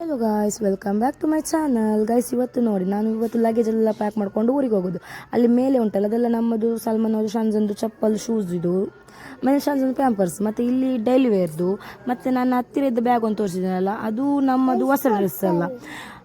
Hello guys welcome back to my channel guys ಇವತ್ತು ನೋಡಿ, ನಾನು ಇವತ್ತು ಲಗೇಜ್ ಎಲ್ಲ ಪ್ಯಾಕ್ ಮಾಡ್ಕೊಂಡು ಊರಿಗೆ ಹೋಗೋದು. ಅಲ್ಲಿ ಮೇಲೆ ಉಂಟಲ್ಲ, ಅದೆಲ್ಲ ನಮ್ಮದು ಸಲ್ಮಾನ್ ಅವರು ಶಾನ್ಸಂದು ಚಪ್ಪಲ್ ಶೂಸ್ ಇದು. ಮನೆ ಶಾನ್ಸಂದು ಪ್ಯಾಂಪರ್ಸ್ ಮತ್ತು ಇಲ್ಲಿ ಡೈಲಿ ವೇರ್ದು ಮತ್ತು ನನ್ನ ಹತ್ತಿರ ಇದ್ದ ಬ್ಯಾಗ್ ಒಂದು ತೋರಿಸಿದ್ದೀನಲ್ಲ ಅದು ನಮ್ಮದು ಹೊಸ ಡ್ರೆಸ್ ಅಲ್ಲ.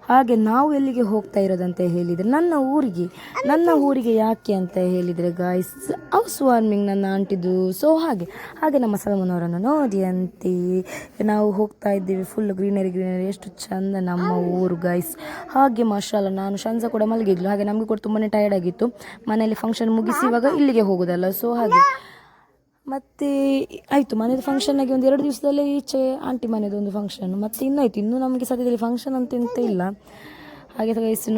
ಹಾಗೆ ನಾವು ಎಲ್ಲಿಗೆ ಹೋಗ್ತಾ ಇರೋದಂತ ಹೇಳಿದರೆ ನನ್ನ ಊರಿಗೆ. ನನ್ನ ಊರಿಗೆ ಯಾಕೆ ಅಂತ ಹೇಳಿದರೆ ಗಾಯ್ಸ್ ಹೌಸ್ ವಾರ್ಮಿಂಗ್ ನನ್ನ ಆಂಟಿದು. ಸೊ ಹಾಗೆ. ಹಾಗೆ ನಮ್ಮ ಸಲಮನವರನ್ನು ನೋಡಿ ಅಂತಿ. ನಾವು ಹೋಗ್ತಾ ಇದ್ದೀವಿ ಫುಲ್ ಗ್ರೀನರಿ ಗ್ರೀನರಿ ಎಷ್ಟು ಚಂದ ನಮ್ಮ ಊರು ಗಾಯ್ಸ್ ಹಾಗೆ ಮಾಷಾಲ ನಾನು ಶಂಜ ಕೂಡ ಮಲಗಿದ್ಲು. ಹಾಗೆ ನಮಗೆ ಕೂಡ ತುಂಬಾ ಟಯರ್ಡ್ ಆಗಿತ್ತು. ಮನೆಯಲ್ಲಿ ಫಂಕ್ಷನ್ ಮುಗಿಸಿ ಇವಾಗ ಇಲ್ಲಿಗೆ ಹೋಗೋದಲ್ಲ. ಸೊ ಹಾಗೆ. ಮತ್ತು, ಆಯಿತು ಫಂಕ್ಷನ್ ಆಗಿ ಒಂದು ಎರಡು ದಿವಸದಲ್ಲೇ ಈಚೆ ಆಂಟಿ ಮನೇದು ಒಂದು ಫಂಕ್ಷನ್ ಮತ್ತು ಇನ್ನಾಯ್ತು, ಇನ್ನೂ ನಮಗೆ ಸದ್ಯದಲ್ಲಿ ಫಂಕ್ಷನ್ ಅಂತ ಎಂತ ಇಲ್ಲ. ಹಾಗೆ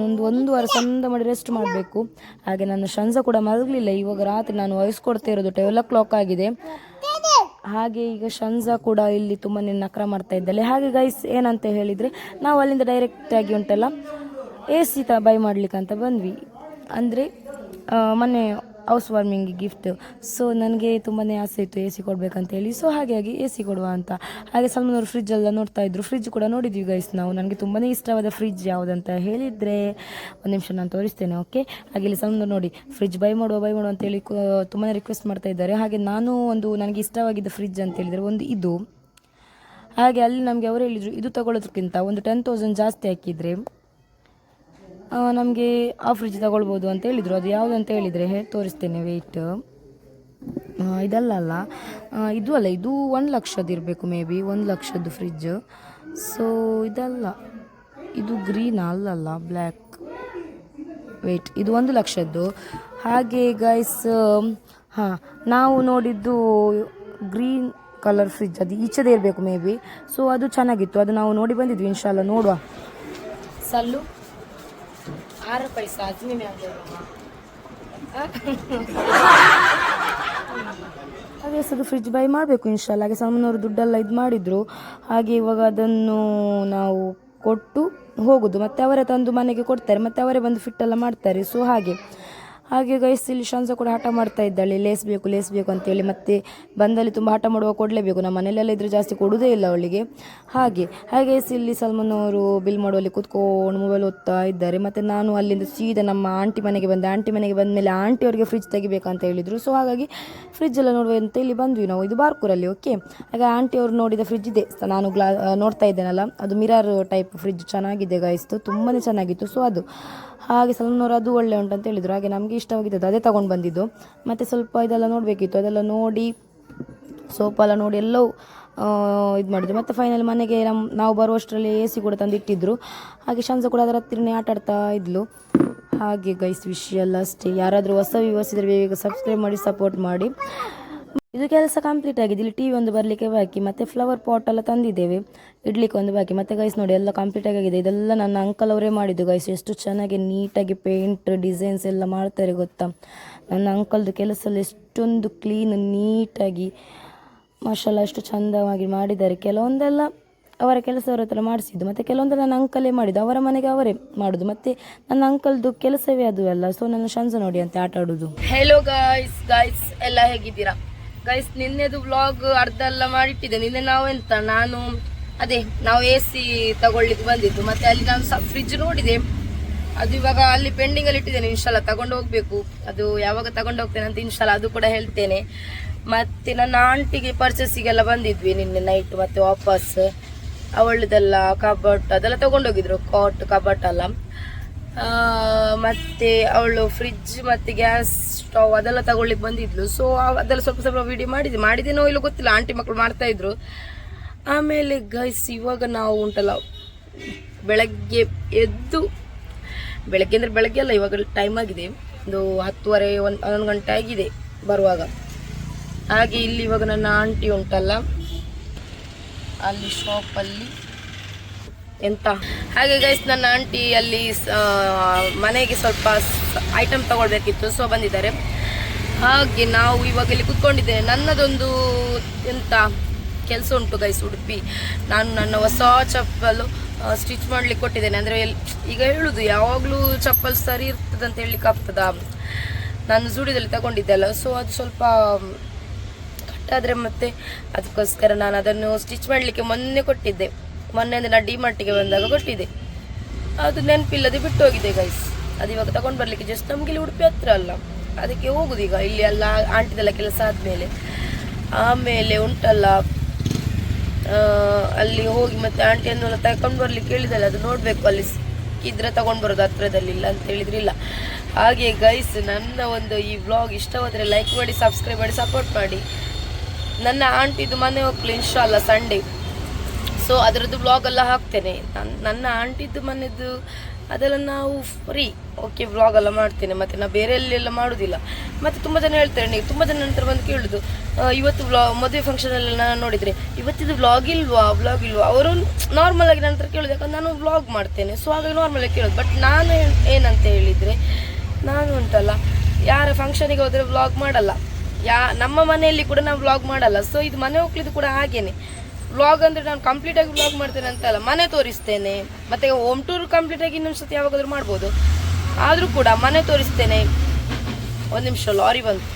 ಒಂದು ಒಂದು ವಾರ ಚಂದ ಮಾಡಿ ರೆಸ್ಟ್ ಮಾಡಬೇಕು. ಹಾಗೆ ನನ್ನ ಶಂಜ ಕೂಡ ಮಲಗಲಿಲ್ಲ. ಇವಾಗ ರಾತ್ರಿ ನಾನು ವಾಯ್ಸ್ ಕೊಡ್ತಾ ಇರೋದು ಟ್ವೆಲ್ ಓ ಕ್ಲಾಕ್ ಆಗಿದೆ. ಹಾಗೆ ಈಗ ಶಂಜಾ ಕೂಡ ಇಲ್ಲಿ ತುಂಬಾ ನಕ್ರ ಮಾಡ್ತಾ ಇದ್ದಾಳೆ. ಹಾಗೆ ಗೈಸ್ ಏನಂತ ಹೇಳಿದರೆ, ನಾವು ಅಲ್ಲಿಂದ ಡೈರೆಕ್ಟಾಗಿ ಉಂಟಲ್ಲ, ಎ ಸಿ ತ ಬೈ ಮಾಡಲಿಕ್ಕಂತ ಬಂದ್ವಿ. ಅಂದರೆ ಮೊನ್ನೆ ಹೌಸ್ ವಾರ್ಮಿಂಗ್ ಗಿಫ್ಟ್ ಸೊ ನನಗೆ ತುಂಬಾ ಆಸೆ ಇತ್ತು ಎ ಸಿ ಕೊಡಬೇಕಂತೇಳಿ. ಸೊ ಹಾಗಾಗಿ ಎ ಸಿ ಕೊಡುವ ಅಂತ. ಹಾಗೆ ಫ್ರಿಜ್ ಎಲ್ಲ ನೋಡ್ತಾ ಇದ್ರು. ಫ್ರಿಜ್ ಕೂಡ ನೋಡಿದ್ವಿ ಗೈಸ್ ನಾವು. ನನಗೆ ತುಂಬಾ ಇಷ್ಟವಾದ ಫ್ರಿಜ್ ಯಾವುದಂತ ಹೇಳಿದರೆ ಒಂದು ನಿಮಿಷ ನಾನು ತೋರಿಸ್ತೇನೆ ಓಕೆ ಹಾಗೆ ಇಲ್ಲಿ ಸಲ್ಮಾನ್ ನೋಡಿ ಫ್ರಿಜ್ ಬೈ ಮಾಡುವ ಬೈ ಮಾಡುವ ಅಂತೇಳಿ ತುಂಬಾ ರಿಕ್ವೆಸ್ಟ್ ಮಾಡ್ತಾ ಇದ್ದಾರೆ. ಹಾಗೆ ನಾನು ಒಂದು ನನಗೆ ಇಷ್ಟವಾಗಿದ್ದ ಫ್ರಿಜ್ ಅಂತ ಹೇಳಿದರೆ ಒಂದು ಇದು. ಹಾಗೆ ಅಲ್ಲಿ ನಮಗೆ ಅವರು ಹೇಳಿದರು, ಇದು ತಗೊಳ್ಳೋದಕ್ಕಿಂತ ಒಂದು ಟೆನ್ ತೌಸಂಡ್ ಜಾಸ್ತಿ ಹಾಕಿದರೆ ನಮಗೆ ಆ ಫ್ರಿಜ್ ತಗೊಳ್ಬೋದು ಅಂತ ಹೇಳಿದರು. ಅದು ಯಾವುದು ಅಂತ ಹೇಳಿದರೆ ತೋರಿಸ್ತೇನೆ ವೆಯ್ಟ್ ಇದಲ್ಲ ಅಲ್ಲ. ಇದು ಅಲ್ಲ, ಇದು ಒಂದು ಲಕ್ಷದ್ದು ಇರಬೇಕು ಮೇ ಬಿ ಒಂದು ಲಕ್ಷದ್ದು ಫ್ರಿಜ್ ಸೊ ಇದಲ್ಲ. ಇದು ಗ್ರೀನ್ ಅಲ್ಲಲ್ಲ ಬ್ಲ್ಯಾಕ್ ವೆಯ್ಟ್ ಇದು ಒಂದು ಲಕ್ಷದ್ದು. ಹಾಗೆ ಗೈಸ್ ಹಾಂ, ನಾವು ನೋಡಿದ್ದು ಗ್ರೀನ್ ಕಲರ್ ಫ್ರಿಜ್ ಅದು ಈಚೆದೇ ಇರಬೇಕು ಮೇ ಬಿ ಸೊ ಅದು ಚೆನ್ನಾಗಿತ್ತು. ಅದು ನಾವು ನೋಡಿ ಬಂದಿದ್ವಿ ಇನ್ಶಾಲ್ಲ ನೋಡುವ. ಸಲ್ಲು? ಆರು ಪೈಸೆ ಹದಿನೇನೆ ಹಾಗೆ ಅದು ಫ್ರಿಜ್ ಬೈ ಮಾಡಬೇಕು ಇನ್ಶಾಲ್ಲ ಹಾಗೆ ಸಾಮಾನ್ಯವರು ದುಡ್ಡೆಲ್ಲ ಇದು ಮಾಡಿದರು. ಹಾಗೆ ಇವಾಗ ಅದನ್ನು ನಾವು ಕೊಟ್ಟು ಹೋಗೋದು. ಮತ್ತೆ ಅವರೇ ತಂದು ಮನೆಗೆ ಕೊಡ್ತಾರೆ. ಮತ್ತೆ ಅವರೇ ಬಂದು ಫಿಟ್ಟೆಲ್ಲ ಮಾಡ್ತಾರೆ. ಸೊ ಹಾಗೆ. ಹಾಗೆ ಗೈಸ್ ಇಲ್ಲಿ ಶಾನ್ಸ ಕೂಡ ಹಠ ಮಾಡ್ತಾ ಇದ್ದಾಳೆ. ಲೇಸ್ ಬೇಕು ಅಂತೇಳಿ ಮತ್ತೆ ಬಂದಲ್ಲಿ ತುಂಬ ಹಠ ಮಾಡುವ ಕೊಡಲೇಬೇಕು. ನಮ್ಮ ಮನೆಯಲ್ಲೆಲ್ಲ ಇದ್ರೆ ಜಾಸ್ತಿ ಕೊಡುವುದೇ ಇಲ್ಲ ಅವಳಿಗೆ. ಹಾಗೆ ಹಾಗೆ ಇಲ್ಲಿ ಸಲ್ಮಾನ್ ಅವರು ಬಿಲ್ ಮಾಡುವಲ್ಲಿ ಕೂತ್ಕೊಂಡು ಮೊಬೈಲ್ ಓದ್ತಾ ಇದ್ದಾರೆ. ಮತ್ತು ನಾನು ಅಲ್ಲಿಂದ ಸೀದಾ ನಮ್ಮ ಆಂಟಿ ಮನೆಗೆ ಬಂದೆ. ಆಂಟಿ ಮನೆಗೆ ಬಂದ ಮೇಲೆ ಆಂಟಿ ಅವರಿಗೆ ಫ್ರಿಜ್ ತೆಗಿಬೇಕಂತ ಹೇಳಿದರು. ಸೊ ಹಾಗಾಗಿ ಫ್ರಿಜ್ ಎಲ್ಲ ನೋಡುವ ಅಂತ ಇಲ್ಲಿ ಬಂದ್ವಿ ನಾವು. ಇದು ಬಾರ್ಕೂರಲ್ಲಿ ಓಕೆ ಹಾಗೆ ಆಂಟಿ ಅವರು ನೋಡಿದ ಫ್ರಿಜ್ ಇದೆ. ನಾನು ಗ್ಲಾ ನೋಡ್ತಾ ಇದ್ದೇನಲ್ಲ? ಅದು ಮಿರರ್ ಟೈಪ್ ಫ್ರಿಜ್ ಚೆನ್ನಾಗಿದೆ ಗಾಯಿಸ್ತು ತುಂಬಾ ಚೆನ್ನಾಗಿತ್ತು. ಸೊ ಅದು. ಹಾಗೆ ಸಲ್ಮಾನ್ ಅವರು ಅದು ಒಳ್ಳೆ ಉಂಟು ಅಂತ ಹೇಳಿದರು. ಹಾಗೆ ನಮಗೆ ಇಷ್ಟವಾಗಿದ್ದು ಅದೇ ತೊಗೊಂಡು ಬಂದಿದ್ದು. ಮತ್ತು ಸ್ವಲ್ಪ ಇದೆಲ್ಲ ನೋಡಬೇಕಿತ್ತು. ಅದೆಲ್ಲ ನೋಡಿ ಸೋಪೆಲ್ಲ ನೋಡಿ ಎಲ್ಲವೂ ಇದು ಮಾಡಿದ್ರು. ಮತ್ತು ಫೈನಲ್ ಮನೆಗೆ ನಮ್ಮ ನಾವು ಬರುವಷ್ಟರಲ್ಲಿ ಎ ಸಿ ಕೂಡ ತಂದು ಇಟ್ಟಿದ್ರು ಹಾಗೆ ಶಂಸ ಕೂಡ ಅದರ ಹತ್ತಿರನೇ ಆಟ ಆಡ್ತಾ ಇದ್ಲು. ಹಾಗೆ ಗೈಸ್ ವಿಷಯ ಎಲ್ಲ ಅಷ್ಟೇ. ಯಾರಾದರೂ ಹೊಸ ವ್ಯೂವರ್ಸ್ ಇದ್ದರೆ ಬೇಗ ಸಬ್ಸ್ಕ್ರೈಬ್ ಮಾಡಿ ಸಪೋರ್ಟ್ ಮಾಡಿ. ಇದು ಕೆಲಸ ಕಂಪ್ಲೀಟ್ ಆಗಿದೆ. ಇಲ್ಲಿ ಟಿವಿ ಒಂದು ಬರಲಿಕ್ಕೆ ಬಾಕಿ. ಮತ್ತು ಫ್ಲವರ್ ಪಾಟ್ ಎಲ್ಲ ತಂದಿದ್ದೇವೆ. ಇಡ್ಲಿಕ್ಕೆ ಒಂದು ಬಾಕಿ. ಮತ್ತೆ ಗೈಸ್ ನೋಡಿ, ಎಲ್ಲ ಕಂಪ್ಲೀಟ್ ಆಗಿದೆ. ಇದೆಲ್ಲ ನನ್ನ ಅಂಕಲ್ ಅವರೇ ಮಾಡಿದ್ದು ಗೈಸ್ ಎಷ್ಟು ಚೆನ್ನಾಗಿ ನೀಟಾಗಿ ಪೇಂಟ್ ಡಿಸೈನ್ಸ್ ಎಲ್ಲ ಮಾಡ್ತಾರೆ ಗೊತ್ತಾ? ನನ್ನ ಅಂಕಲ್ದು ಕೆಲಸ ಎಷ್ಟೊಂದು ಕ್ಲೀನ್ ನೀಟಾಗಿ ಮಾಷಲ್ಲ ಎಷ್ಟು ಚಂದವಾಗಿ ಮಾಡಿದ್ದಾರೆ. ಕೆಲವೊಂದೆಲ್ಲ ಅವರ ಕೆಲಸವರ ಹತ್ರ ಮಾಡಿಸಿದ್ದು. ಮತ್ತು ಕೆಲವೊಂದೆಲ್ಲ ನನ್ನ ಅಂಕಲೇ ಮಾಡಿದ್ದು. ಅವರ ಮನೆಗೆ ಅವರೇ ಮಾಡೋದು. ಮತ್ತು ನನ್ನ ಅಂಕಲ್ದು ಕೆಲಸವೇ ಅದು ಅಲ್ಲ. ಸೊ ನನ್ನ ಶಂಸ ನೋಡಿ ಅಂತ ಆಟ ಆಡೋದು. ಹೆಲೋ ಗಾಯ್ಸ್ ಗಾಯ್ಸ್ ಎಲ್ಲ ಹೇಗಿದ್ದೀರಾ? ಗೈಸ್ ನಿನ್ನೆದು ವ್ಲಾಗ್ ಅರ್ಧ ಎಲ್ಲ ಮಾಡಿಟ್ಟಿದೆ ನಿನ್ನೆ ನಾವು ಎಂತ, ನಾನು ಅದೇ, ನಾವು ಎ ಸಿ ತಗೊಳ್ಳಿಕ್ಕೆ ಬಂದಿದ್ದು. ಮತ್ತೆ ಅಲ್ಲಿ ನಾನು ಫ್ರಿಜ್ ನೋಡಿದೆ. ಅದು ಇವಾಗ ಅಲ್ಲಿ ಪೆಂಡಿಂಗ್ ಅಲ್ಲಿ ಇಟ್ಟಿದ್ದೇನೆ ಇನ್ಶಾಲ ತಗೊಂಡು ಹೋಗ್ಬೇಕು. ಅದು ಯಾವಾಗ ತಗೊಂಡು ಹೋಗ್ತೇನೆ ಅಂತ ಇನ್ಶಾಲ ಅದು ಕೂಡ ಹೇಳ್ತೇನೆ. ಮತ್ತೆ ನನ್ನ ಆಂಟಿಗೆ ಪರ್ಚೇಸಿಗೆಲ್ಲ ಬಂದಿದ್ವಿ ನಿನ್ನೆ ನೈಟ್ ಮತ್ತೆ ವಾಪಸ್. ಅವಳದೆಲ್ಲ ಕಬಟ್ ಅದೆಲ್ಲ ತಗೊಂಡೋಗಿದ್ರು ಕಾಟ್ ಕಬಟ್ ಎಲ್ಲ ಮತ್ತೆ ಅವಳು ಫ್ರಿಜ್ ಮತ್ತೆ ಗ್ಯಾಸ್ ಸ್ಟವ್ ಅದೆಲ್ಲ ತಗೊಳ್ಳಿಕ್ಕೆ ಬಂದಿದ್ಲು. ಸೊ ಅದೆಲ್ಲ ಸ್ವಲ್ಪ ಸ್ವಲ್ಪ ವಿಡಿಯೋ ಮಾಡಿದ್ವಿ. ಮಾಡಿದೇನೋ ಇಲ್ಲೋ ಗೊತ್ತಿಲ್ಲ. ಆಂಟಿ ಮಕ್ಕಳು ಮಾಡ್ತಾ ಇದ್ರು. ಆಮೇಲೆ ಗೈಸ್ ಇವಾಗ ನಾವು ಉಂಟಲ್ಲ, ಬೆಳಗ್ಗೆ ಎದ್ದು, ಬೆಳಗ್ಗೆ ಅಂದರೆ ಬೆಳಗ್ಗೆ ಅಲ್ಲ, ಇವಾಗ ಟೈಮ್ ಆಗಿದೆ. ಒಂದು ಹತ್ತುವರೆ, ಒಂದು, ಹನ್ನೊಂದು ಗಂಟೆ ಆಗಿದೆ ಬರುವಾಗ. ಹಾಗೆ ಇಲ್ಲಿ ಇವಾಗ ನನ್ನ ಆಂಟಿ ಉಂಟಲ್ಲ, ಅಲ್ಲಿ ಶಾಪಲ್ಲಿ ಎಂತ? ಹಾಗೆ ಗೈಸ್ ನನ್ನ ಆಂಟಿ ಅಲ್ಲಿ ಮನೆಗೆ ಸ್ವಲ್ಪ ಐಟಮ್ ತಗೊಳ್ಬೇಕಿತ್ತು ಸೊ ಬಂದಿದ್ದಾರೆ. ಹಾಗೆ ನಾವು ಇವಾಗ ಇಲ್ಲಿ ಕುತ್ಕೊಂಡಿದ್ದೇನೆ ನನ್ನದೊಂದು ಎಂತ ಕೆಲಸ ಉಂಟು ಗೈಸ್ ಉಡುಪಿ. ನಾನು ನನ್ನ ಹೊಸ ಚಪ್ಪಲು ಸ್ಟಿಚ್ ಮಾಡ್ಲಿಕ್ಕೆ ಕೊಟ್ಟಿದ್ದೇನೆ. ಅಂದರೆ ಈಗ ಹೇಳುದು, ಯಾವಾಗಲೂ ಚಪ್ಪಲ್ ಸರಿ ಇರ್ತದೆ ಅಂತ ಹೇಳಲಿಕ್ಕೆ ಆಗ್ತದಾ? ನಾನು ಜೂಡಿದಲ್ಲಿ ತಗೊಂಡಿದ್ದೆಲ್ಲ ಸೊ ಅದು ಸ್ವಲ್ಪ ಕಟ್ಟಾದರೆ ಮತ್ತೆ ಅದಕ್ಕೋಸ್ಕರ ನಾನು ಅದನ್ನು ಸ್ಟಿಚ್ ಮಾಡಲಿಕ್ಕೆ ಮೊನ್ನೆ ಕೊಟ್ಟಿದ್ದೆ. ಮೊನ್ನೆ ದಿನ ನಾ ಡಿ ಮಾರ್ಟಿಗೆ ಬಂದಾಗ ಕೊಟ್ಟಿದೆ. ಅದು ನೆನಪಿಲ್ಲದೆ ಬಿಟ್ಟು ಹೋಗಿದೆ ಗೈಸ್ ಅದು ಇವಾಗ ತಗೊಂಡು ಬರಲಿಕ್ಕೆ ಜಸ್ಟ್ ನಮ್ಗೆ ಇಲ್ಲಿ ಉಡುಪಿ ಹತ್ರ ಅಲ್ಲ. ಅದಕ್ಕೆ ಹೋಗುದು ಈಗ. ಇಲ್ಲಿ ಎಲ್ಲ ಆಂಟಿದೆಲ್ಲ ಕೆಲಸ ಆದ್ಮೇಲೆ. ಆಮೇಲೆ ಉಂಟಲ್ಲ ಅಲ್ಲಿ ಹೋಗಿ ಮತ್ತೆ ಆಂಟಿಯನ್ನೆಲ್ಲ ತಗೊಂಡು ಬರ್ಲಿಕ್ಕೆ ಹೇಳಿದಲ್ಲ, ಅದು ನೋಡ್ಬೇಕು ಅಲ್ಲಿ ಇದ್ರೆ ತಗೊಂಡು ಬರೋದು ಹತ್ರದಲ್ಲಿ ಇಲ್ಲ ಅಂತ ಹೇಳಿದ್ರೆ ಇಲ್ಲ. ಹಾಗೆ ಗೈಸ್ ನನ್ನ ಒಂದು ಈ ವ್ಲಾಗ್ ಇಷ್ಟವಾದರೆ ಲೈಕ್ ಮಾಡಿ ಸಬ್ಸ್ಕ್ರೈಬ್ ಮಾಡಿ ಸಪೋರ್ಟ್ ಮಾಡಿ. ನನ್ನ ಆಂಟಿದು ಮನೆ ಹೋಗ್ಲಿ ಇನ್ಶಾಲ್ಲ ಸಂಡೇ ಸೊ ಅದರದ್ದು ವ್ಲಾಗ್ ಎಲ್ಲ ಹಾಕ್ತೇನೆ. ನನ್- ನನ್ನ ಆಂಟಿದ್ದು ಮನೆಯದು ಅದೆಲ್ಲ ನಾವು ಫ್ರೀ ಓಕೆ ವ್ಲಾಗ್ ಎಲ್ಲ ಮಾಡ್ತೇನೆ. ಮತ್ತು ನಾ ಬೇರೆ ಎಲ್ಲ ಮಾಡೋದಿಲ್ಲ. ಮತ್ತು ತುಂಬ ಜನ ಹೇಳ್ತಾರೆ, ನೀವು ತುಂಬ ಜನ ನಂತರ ಬಂದು ಕೇಳುದು ಇವತ್ತು ಬ್ಲಾಗ್ ಮದುವೆ ಫಂಕ್ಷನಲ್ಲೆಲ್ಲ ನಾನು ನೋಡಿದರೆ, ಇವತ್ತಿದು ವ್ಲಾಗ್ ಇಲ್ವಾ? ವ್ಲಾಗ್ ಇಲ್ವಾ? ಅವರು ನಾರ್ಮಲ್ ಆಗಿ ನಂತರ ಕೇಳುದು, ಯಾಕಂದ್ರೆ ನಾನು ವ್ಲಾಗ್ ಮಾಡ್ತೇನೆ. ಸೊ ಹಾಗಾಗಿ ನಾರ್ಮಲ್ ಆಗಿ ಕೇಳೋದು. ಬಟ್ ನಾನು ಏನ್- ಏನಂತ ಹೇಳಿದರೆ, ನಾನು ಉಂಟಲ್ಲ ಯಾರ ಫಂಕ್ಷನಿಗೆ ಹೋದರೆ ವ್ಲಾಗ್ ಮಾಡಲ್ಲ. ಯಾ, ನಮ್ಮ ಮನೆಯಲ್ಲಿ ಕೂಡ ನಾವು ವ್ಲಾಗ್ ಮಾಡಲ್ಲ. ಸೊ ಇದು ಮನೆ ಹೋಗ್ಲಿದ್ದು ಕೂಡ ಹಾಗೇನೆ. ವ್ಲಾಗ್ ಅಂದರೆ ನಾನು ಕಂಪ್ಲೀಟ್ ಆಗಿ ವ್ಲಾಗ್ ಮಾಡ್ತೇನೆ ಅಂತ ಅಲ್ಲ ಮನೆ ತೋರಿಸ್ತೇನೆ. ಮತ್ತೆ ಹೋಮ್ ಟೂರ್ ಕಂಪ್ಲೀಟ್ ಆಗಿ ಇನ್ನೊಂದು ಸತಿ ಯಾವಾಗಾದ್ರೂ ಮಾಡ್ಬೋದು. ಆದರೂ ಕೂಡ ಮನೆ ತೋರಿಸ್ತೇನೆ. ಒಂದು ನಿಮಿಷ ಲಾರಿ ಬಂತು.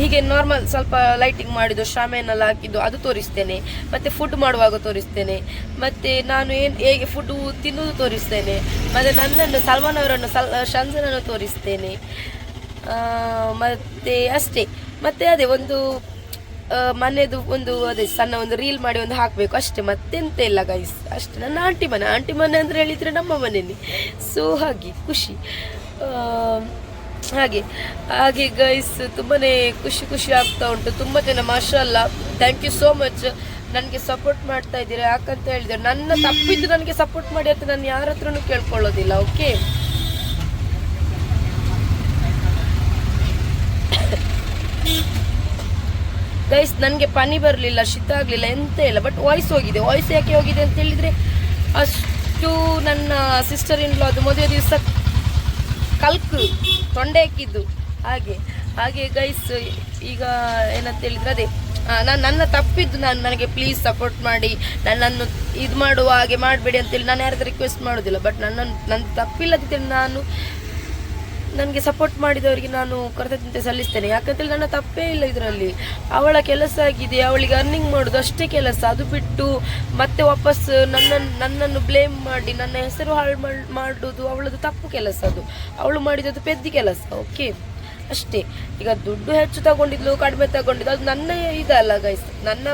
ಹೀಗೆ ನಾರ್ಮಲ್ ಸ್ವಲ್ಪ ಲೈಟಿಂಗ್ ಮಾಡಿದ್ದು ಶಾಮೆನೆಲ್ಲ ಹಾಕಿದ್ದು, ಅದು ತೋರಿಸ್ತೇನೆ. ಮತ್ತೆ ಫುಡ್ ಮಾಡುವಾಗ ತೋರಿಸ್ತೇನೆ. ಮತ್ತೆ ನಾನು ಏನು, ಹೇಗೆ ಫುಡ್ ತಿನ್ನೋದು ತೋರಿಸ್ತೇನೆ. ಮತ್ತೆ ನನ್ನನ್ನು, ಸಲ್ಮಾನ್ ಅವರನ್ನು, ಸಲ್ ಶಂಜನನ್ನು ತೋರಿಸ್ತೇನೆ. ಮತ್ತೆ ಅಷ್ಟೇ. ಮತ್ತೆ ಅದೇ ಒಂದು ಮನೆದು ಒಂದು ಅದೇ ಸಣ್ಣ ಒಂದು ರೀಲ್ ಮಾಡಿ ಒಂದು ಹಾಕಬೇಕು. ಅಷ್ಟೇ, ಮತ್ತೆಂತ ಇಲ್ಲ ಗೈಸ್ ಅಷ್ಟೇ, ನನ್ನ ಆಂಟಿ ಮನೆ. ಆಂಟಿ ಮನೆ ಅಂದರೆ ಹೇಳಿದರೆ ನಮ್ಮ ಮನೆಯಲ್ಲಿ. ಸೊ ಹಾಗೆ, ಖುಷಿ. ಹಾಗೆ ಹಾಗೆ ಗೈಸ್ ತುಂಬಾ ಖುಷಿ ಖುಷಿ ಆಗ್ತಾ ಉಂಟು. ತುಂಬ ಜನ ಮಾಷಲ್ಲ ಥ್ಯಾಂಕ್ ಯು ಸೋ ಮಚ್ ನನಗೆ ಸಪೋರ್ಟ್ ಮಾಡ್ತಾ ಇದ್ದೀರಾ ಯಾಕಂತ ಹೇಳಿದ್ರೆ, ನನ್ನ ತಪ್ಪಿದ್ದು ನನಗೆ ಸಪೋರ್ಟ್ ಮಾಡಿ ಅಂತ ನಾನು ಯಾರ ಹತ್ರನೂ ಕೇಳ್ಕೊಳ್ಳೋದಿಲ್ಲ ಓಕೆ ಗೈಸ್ ನನಗೆ ಪನಿ ಬರಲಿಲ್ಲ, ಶೀತ ಆಗಲಿಲ್ಲ, ಎಂತ ಇಲ್ಲ ಬಟ್ ವಾಯ್ಸ್ ಹೋಗಿದೆ. ವಾಯ್ಸ್ ಯಾಕೆ ಹೋಗಿದೆ ಅಂತ ಹೇಳಿದರೆ, ಅಷ್ಟು ನನ್ನ ಸಿಸ್ಟರ್ ಇನ್ ಅದು ಮದುವೆ ದಿವಸ ಕಲ್ಕು, ತೊಂಡೆ ಹಾಕಿದ್ದು. ಹಾಗೆ ಹಾಗೆ ಗೈಸ್ ಈಗ ಏನಂತ ಹೇಳಿದ್ರೆ ಅದೇ ನಾನು ನನ್ನ ತಪ್ಪಿದ್ದು ನಾನು ನನಗೆ ಪ್ಲೀಸ್ ಸಪೋರ್ಟ್ ಮಾಡಿ, ನನ್ನನ್ನು ಇದು ಮಾಡುವ ಹಾಗೆ ಮಾಡಬೇಡಿ ಅಂತೇಳಿ ನಾನು ಯಾರಾದ್ರೂ ರಿಕ್ವೆಸ್ಟ್ ಮಾಡೋದಿಲ್ಲ ಬಟ್ ನನ್ನನ್ನು ನನ್ನ ತಪ್ಪಿಲ್ಲದಿದ್ದರೆ ನಾನು ನನಗೆ ಸಪೋರ್ಟ್ ಮಾಡಿದವರಿಗೆ ನಾನು ಕೃತಜ್ಞತೆ ಸಲ್ಲಿಸ್ತೇನೆ. ಯಾಕಂತೇಳಿ ನನ್ನ ತಪ್ಪೇ ಇಲ್ಲ ಇದರಲ್ಲಿ. ಅವಳ ಕೆಲಸ ಆಗಿದೆ, ಅವಳಿಗೆ ಅರ್ನಿಂಗ್ ಮಾಡೋದು ಅಷ್ಟೇ ಕೆಲಸ. ಅದು ಬಿಟ್ಟು ಮತ್ತೆ ವಾಪಸ್ ನನ್ನ ನನ್ನನ್ನು ಬ್ಲೇಮ್ ಮಾಡಿ, ನನ್ನ ಹೆಸರು ಹಾಳು ಮಾಡ್- ಮಾಡೋದು ಅವಳದು ತಪ್ಪು ಕೆಲಸ ಅದು. ಅವಳು ಮಾಡಿದದು ಪೆದ್ದಿ ಕೆಲಸ ಓಕೆ ಅಷ್ಟೇ. ಈಗ ದುಡ್ಡು ಹೆಚ್ಚು ತಗೊಂಡಿದ್ಲು, ಕಡಿಮೆ ತಗೊಂಡಿದ್ದು ಅದು ನನ್ನ ಇದಲ್ಲ ಗೈಸ್ ನನ್ನ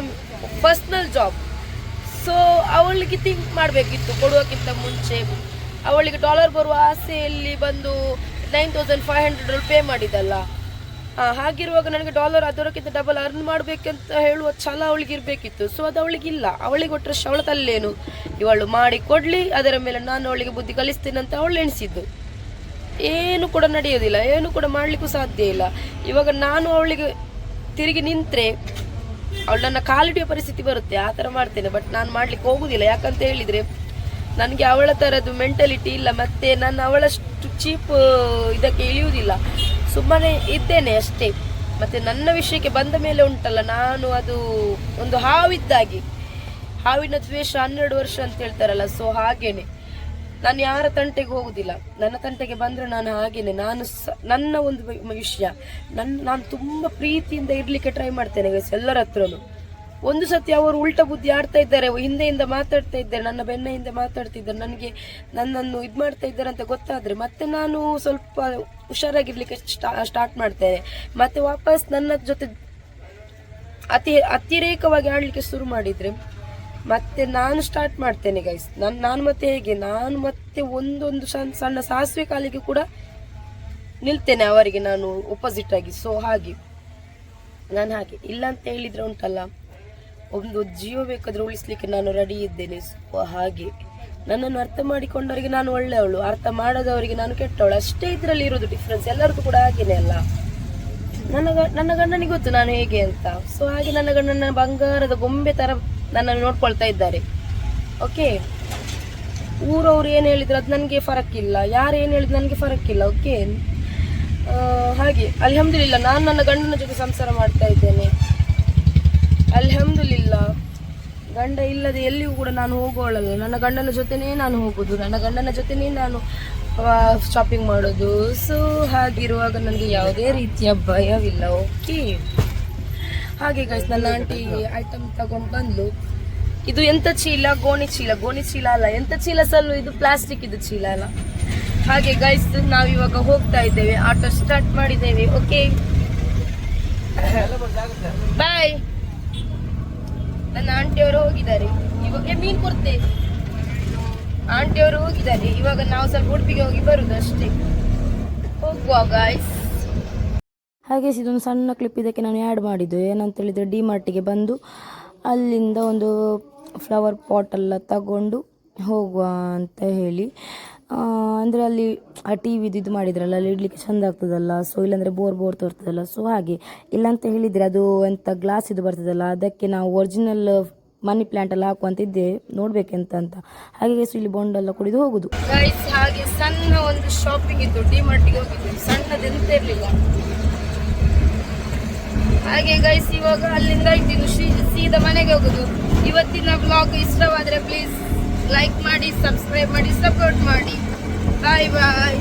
ಪರ್ಸ್ನಲ್ ಜಾಬ್ ಸೊ ಅವಳಿಗೆ ಥಿಂಕ್ ಮಾಡಬೇಕಿತ್ತು ಕೊಡುವಕ್ಕಿಂತ ಮುಂಚೆ. ಅವಳಿಗೆ ಡಾಲರ್ ಬರುವ ಆಸೆಯಲ್ಲಿ ಬಂದು nine thousand five hundred pay ಮಾಡಿದಲ್ಲ. ಹಾಗಿರುವಾಗ ನನಗೆ ಡಾಲರ್ ಅದರಕ್ಕಿಂತ ಡಬಲ್ ಅರ್ನ್ ಮಾಡಬೇಕಂತ ಹೇಳುವ ಛಲ ಅವಳಿಗೆ ಇರಬೇಕಿತ್ತು. ಸೊ ಅದು ಅವಳಿಗಿಲ್ಲ ಅವಳಿಗೆ ಕೊಟ್ಟರೆ ಅವಳ ತಲ್ಲೇನು ಇವಳು ಮಾಡಿ ಕೊಡಲಿ, ಅದರ ಮೇಲೆ ನಾನು ಅವಳಿಗೆ ಬುದ್ಧಿ ಕಲಿಸ್ತೇನೆ ಅಂತ ಅವಳು ಎಣಿಸಿದ್ದು. ಏನು ಕೂಡ ನಡೆಯೋದಿಲ್ಲ. ಏನು ಕೂಡ ಮಾಡಲಿಕ್ಕೂ ಸಾಧ್ಯ ಇಲ್ಲ. ಇವಾಗ ನಾನು ಅವಳಿಗೆ ತಿರುಗಿ ನಿಂತರೆ, ಅವಳು ನನ್ನ ಕಾಲಿಡುವ ಪರಿಸ್ಥಿತಿ ಬರುತ್ತೆ. ಆ ಥರ ಮಾಡ್ತೇನೆ. ಬಟ್ ನಾನು ಮಾಡ್ಲಿಕ್ಕೆ ಹೋಗುದಿಲ್ಲ. ಯಾಕಂತ ಹೇಳಿದರೆ ನನಗೆ ಅವಳ ಥರದ್ದು ಮೆಂಟಲಿಟಿ ಇಲ್ಲ, ಮತ್ತು ನಾನು ಅವಳಷ್ಟು ಚೀಪ್ ಇದಕ್ಕೆ ಇಳಿಯುವುದಿಲ್ಲ. ಸುಮ್ಮನೆ ಇದ್ದೇನೆ ಅಷ್ಟೇ. ಮತ್ತು ನನ್ನ ವಿಷಯಕ್ಕೆ ಬಂದ ಮೇಲೆ ಉಂಟಲ್ಲ, ನಾನು ಅದು ಒಂದು ಹಾವಿದ್ದಾಗಿ. ಹಾವಿನ ದ್ವೇಷ ಹನ್ನೆರಡು ವರ್ಷ ಅಂತ ಹೇಳ್ತಾರಲ್ಲ ಸೊ ಹಾಗೇನೆ. ನಾನು ಯಾರ ತಂಟೆಗೆ ಹೋಗುದಿಲ್ಲ. ನನ್ನ ತಂಟೆಗೆ ಬಂದ್ರೆ ನಾನು ಹಾಗೇನೆ. ನಾನು ಸ- ನನ್ನ ಒಂದು ವಿಷಯ. ನನ್ನ ನಾನು ತುಂಬಾ ಪ್ರೀತಿಯಿಂದ ಇರ್ಲಿಕ್ಕೆ ಟ್ರೈ ಮಾಡ್ತೇನೆ ಎಲ್ಲರ ಹತ್ರನು. ಒಂದು ಸತಿ ಅವರು ಉಲ್ಟ ಬುದ್ಧಿ ಆಡ್ತಾ ಇದ್ದಾರೆ, ಹಿಂದೆಯಿಂದ ಮಾತಾಡ್ತಾ ಇದ್ದಾರೆ, ನನ್ನ ಬೆನ್ನ ಹಿಂದೆ ಮಾತಾಡ್ತಿದ್ದಾರೆ, ನನಗೆ ನನ್ನನ್ನು ಇದು ಮಾಡ್ತಾ ಇದ್ದಾರೆ ಅಂತ ಗೊತ್ತಾದ್ರೆ ಮತ್ತೆ ನಾನು ಸ್ವಲ್ಪ ಹುಷಾರಾಗಿರ್ಲಿಕ್ಕೆ ಸ್ಟಾರ್ಟ್ ಮಾಡ್ತೇನೆ. ಮತ್ತೆ ವಾಪಸ್ ನನ್ನ ಜೊತೆ ಅತಿ, ಅತಿರೇಕವಾಗಿ ಆಡಲಿಕ್ಕೆ ಶುರು ಮಾಡಿದ್ರೆ ಮತ್ತೆ ನಾನು ಸ್ಟಾರ್ಟ್ ಮಾಡ್ತೇನೆ ಗೈಸ್ ನಾನು ನಾನು ಮತ್ತೆ ಹೇಗೆ? ನಾನು ಮತ್ತೆ ಒಂದೊಂದು ಸಣ್ಣ ಸಣ್ಣ ಸಾಸಿವೆ ಕಾಲಿಗೆ ಕೂಡ ನಿಲ್ತೇನೆ ಅವರಿಗೆ ನಾನು ಒಪೋಸಿಟ್ ಆಗಿ. ಸೊ ಹಾಗೆ. ನಾನು ಹಾಗೆ. ಇಲ್ಲ ಅಂತ ಹೇಳಿದ್ರೆ ಉಂಟಲ್ಲ. ಒಂದು ಜೀವ ಬೇಕಾದ್ರೆ ಉಳಿಸ್ಲಿಕ್ಕೆ ನಾನು ರೆಡಿ ಇದ್ದೇನೆ. ಹಾಗೆ ನನ್ನನ್ನು ಅರ್ಥ ಮಾಡಿಕೊಂಡವರಿಗೆ ನಾನು ಒಳ್ಳೆಯವಳು, ಅರ್ಥ ಮಾಡದವರಿಗೆ ನಾನು ಕೆಟ್ಟವಳು. ಅಷ್ಟೇ ಇದರಲ್ಲಿ ಇರೋದು ಡಿಫ್ರೆನ್ಸ್ ಎಲ್ಲರಿಗೂ ಕೂಡ ಹಾಗೇನೆ ಅಲ್ಲ? ನನ್ನ ನನ್ನ ಗಂಡನಿಗೆ ಗೊತ್ತು ನಾನು ಹೇಗೆ ಅಂತ. ಸೊ ಹಾಗೆ ನನ್ನ ಗಂಡನ ಬಂಗಾರದ ಗೊಂಬೆ ತರ ನನ್ನನ್ನು ನೋಡ್ಕೊಳ್ತಾ ಇದ್ದಾರೆ. ಓಕೆ ಊರವ್ರು ಏನು ಹೇಳಿದ್ರು ಅದು ನನಗೆ ಇಲ್ಲ ಯಾರು ಏನು ಹೇಳಿದ್ರು ನನಗೆ ಇಲ್ಲ ಓಕೆ ಹಾಗೆ. ಅಲ್ಹಮ್ದುಲಿಲ್ಲ, ನಾನು ನನ್ನ ಗಂಡನ ಜೊತೆ ಸಂಸಾರ ಮಾಡ್ತಾ ಇದ್ದೇನೆ. ಅಲ್ಹಮ್ದುಲಿಲ್ಲ ಗಂಡ ಇಲ್ಲದೆ ಎಲ್ಲಿಯೂ ಕೂಡ ನಾನು ಹೋಗೋಳಲ್ಲ. ನನ್ನ ಗಂಡನ ಜೊತೆನೇ ನಾನು ಹೋಗೋದು. ನನ್ನ ಗಂಡನ ಜೊತೆನೇ ನಾನು ಶಾಪಿಂಗ್ ಮಾಡೋದು. ಸೊ ಹಾಗಿರುವಾಗ ನನಗೆ ಯಾವುದೇ ರೀತಿಯ ಭಯವಿಲ್ಲ. ಓಕೆ ಹಾಗೆ ಗೈಸ್ ನನ್ನ ಆಂಟಿ ಐಟಮ್ ತಗೊಂಡು ಬಂದು ಇದು ಎಂತ ಚೀಲ? ಗೋಣಿ ಚೀಲ. ಗೋಣಿ ಚೀಲ ಅಲ್ಲ. ಎಂತ ಚೀಲ ಸಲ್ಲು ಇದು ಪ್ಲಾಸ್ಟಿಕ್ ಇದು ಚೀಲ ಅಲ್ಲ. ಹಾಗೆ ಗೈಸ್ ನಾವಿವಾಗ ಹೋಗ್ತಾ ಇದ್ದೇವೆ. ಆಟೋ ಸ್ಟಾರ್ಟ್ ಮಾಡಿದ್ದೇವೆ. ಓಕೆ ಬಾಯ್ ನನ್ನ ಆಂಟಿಯವರು ಹೋಗಿದ್ದಾರೆ. ಇವಾಗ ಮೀನು ಕೊಡ್ತೆ. ಆಂಟಿಯವರು ಹೋಗಿದ್ದಾರೆ. ಇವಾಗ ನಾವು ಸ್ವಲ್ಪ ಉಡುಪಿಗೆ ಹೋಗಿ ಬರುದು ಅಷ್ಟೇ ಹೋಗುವ ಗಾಯ್ಸ್ ಹಾಗೆ ಇದೊಂದು ಸಣ್ಣ ಕ್ಲಿಪ್ ಇದಕ್ಕೆ ನಾನು ಆ್ಯಡ್ ಮಾಡಿದ್ದು. ಏನಂತ ಹೇಳಿದರೆ ಡಿ ಮಾರ್ಟಿಗೆ ಬಂದು ಅಲ್ಲಿಂದ ಒಂದು ಫ್ಲವರ್ ಪಾಟ್ ಎಲ್ಲ ತಗೊಂಡು ಹೋಗುವ ಅಂತ ಹೇಳಿ. ಅಂದರೆ ಅಲ್ಲಿ ಆ ಟಿ ವಿದು ಇದು ಮಾಡಿದ್ರಲ್ಲ, ಅಲ್ಲಿ ಇಡ್ಲಿಕ್ಕೆ ಚೆಂದ ಆಗ್ತದಲ್ಲ ಸೊ ಇಲ್ಲಾಂದರೆ ಬೋರ್ ಬೋರ್ ತೋರ್ತದಲ್ಲ ಸೊ ಹಾಗೆ. ಇಲ್ಲ ಅಂತ ಹೇಳಿದರೆ ಅದು ಎಂಥ ಗ್ಲಾಸ್ ಇದು ಬರ್ತದಲ್ಲ, ಅದಕ್ಕೆ ನಾವು ಒರಿಜಿನಲ್ ಮನಿ ಪ್ಲಾಂಟ್ ಎಲ್ಲ ಹಾಕುವಂತಿದ್ದೆ ನೋಡ್ಬೇಕೆಂತ ಅಂತ. ಹಾಗೆ ಸೊ ಇಲ್ಲಿ ಬಾಂಡೆಲ್ಲ ಕುಡಿದು ಹೋಗುದು. ಹಾಗೆ ಸಣ್ಣ ಒಂದು ಶಾಪಿಂಗ್ ಇತ್ತು ಡಿ ಮಾರ್ಟಿಗೆ ಹೋಗಿದ್ವಿ. ಎಂತ ಇರಲಿಲ್ಲ. ಹಾಗೆ ಗೈಸ್ ಇವಾಗ ಅಲ್ಲಿಂದ ಇಟ್ಟಿದ್ದು ಸೀದಾ ಮನೆಗೆ ಹೋಗುದು. ಇವತ್ತಿನ ಬ್ಲಾಗ್ ಇಷ್ಟವಾದ್ರೆ ಪ್ಲೀಸ್ ಲೈಕ್ ಮಾಡಿ ಸಬ್ಸ್ಕ್ರೈಬ್ ಮಾಡಿ ಸಪೋರ್ಟ್ ಮಾಡಿ. Bye bye